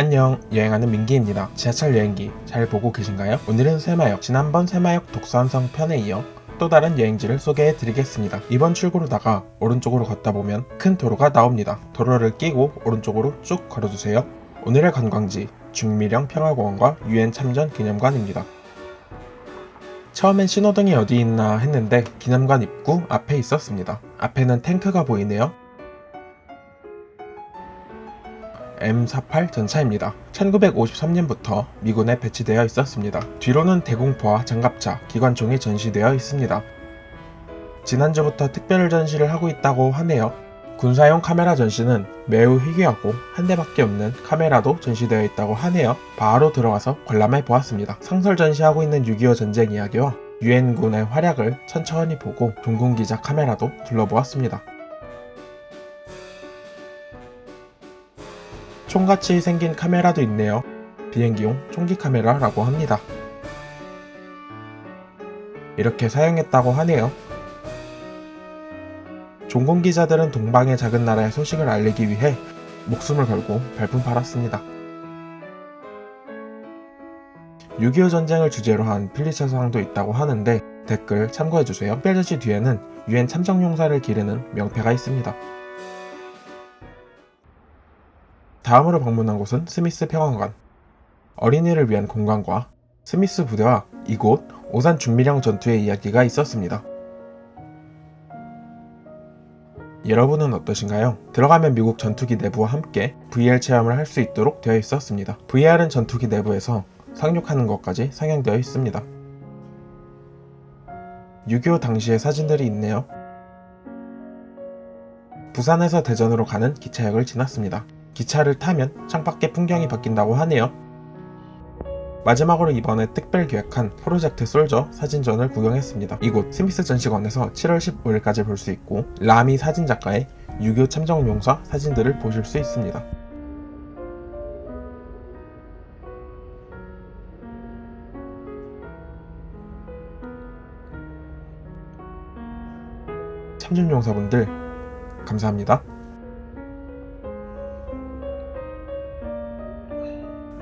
안녕. 여행하는 민기입니다. 지하철 여행기 잘 보고 계신가요? 오늘은 새마역 지난번 새마역 독서한성 편에 이어 또 다른 여행지를 소개해 드리겠습니다. 이번 출구로다가 오른쪽으로 걷다 보면 큰 도로가 나옵니다. 도로를 끼고 오른쪽으로 쭉 걸어주세요. 오늘의 관광지 중미령 평화공원과 유엔 참전 기념관입니다. 처음엔 신호등이 어디 있나 했는데 기념관 입구 앞에 있었습니다. 앞에는 탱크가 보이네요 M48 전차입니다. 1953년부터 미군에 배치되어 있었습니다. 뒤로는 대공포와 장갑차, 기관총이 전시되어 있습니다. 지난주부터 특별 전시를 하고 있다고 하네요. 군사용 카메라 전시는 매우 희귀하고 한 대밖에 없는 카메라도 전시되어 있다고 하네요. 바로 들어가서 관람해 보았습니다. 상설 전시하고 있는 6.25 전쟁 이야기와 유엔군의 활약을 천천히 보고 종군 기자 카메라도 둘러보았습니다. 총같이 생긴 카메라도 있네요. 비행기용 총기 카메라라고 합니다. 이렇게 사용했다고 하네요. 종군 기자들은 동방의 작은 나라의 소식을 알리기 위해 목숨을 걸고 발품 팔았습니다. 6.25 전쟁을 주제로 한 필리처상도 있다고 하는데 댓글 참고해주세요. 특별전시 뒤에는 유엔 참정용사를 기르는 명패가 있습니다. 다음으로 방문한 곳은 스미스 평화관. 어린이를 위한 공간과 스미스 부대와 이곳 오산 중미령 전투의 이야기가 있었습니다. 여러분은 어떠신가요? 들어가면 미국 전투기 내부와 함께 VR 체험을 할 수 있도록 되어 있었습니다. VR은 전투기 내부에서 상륙하는 것까지 상영되어 있습니다. 6.25 당시의 사진들이 있네요. 부산에서 대전으로 가는 기차역을 지났습니다. 기차를 타면 창밖의 풍경이 바뀐다고 하네요. 마지막으로 이번에 특별 기획한 프로젝트 솔저 사진전을 구경했습니다. 이곳 스미스 전시관에서 7월 15일까지 볼 수 있고 라미 사진작가의 6.25 참정용사 사진들을 보실 수 있습니다. 참전용사분들 감사합니다.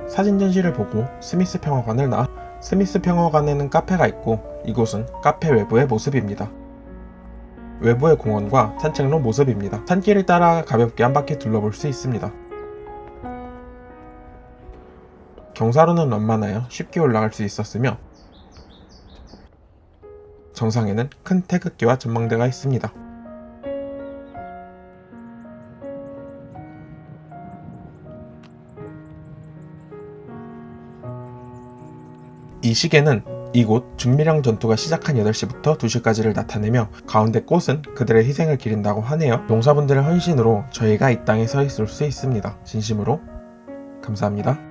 사진 전시를 보고 스미스 평화관을 나 스미스 평화관에는 카페가 있고 이곳은 카페 외부의 모습입니다. 외부의 공원과 산책로 모습입니다. 산길을 따라 가볍게 한 바퀴 둘러볼 수 있습니다. 경사로는 완만하여 쉽게 올라갈 수 있었으며 정상에는 큰 태극기와 전망대가 있습니다. 이 시계는 이곳 중미령 전투가 시작한 8시부터 2시까지를 나타내며 가운데 꽃은 그들의 희생을 기린다고 하네요. 용사분들의 헌신으로 저희가 이 땅에 서 있을 수 있습니다. 진심으로 감사합니다.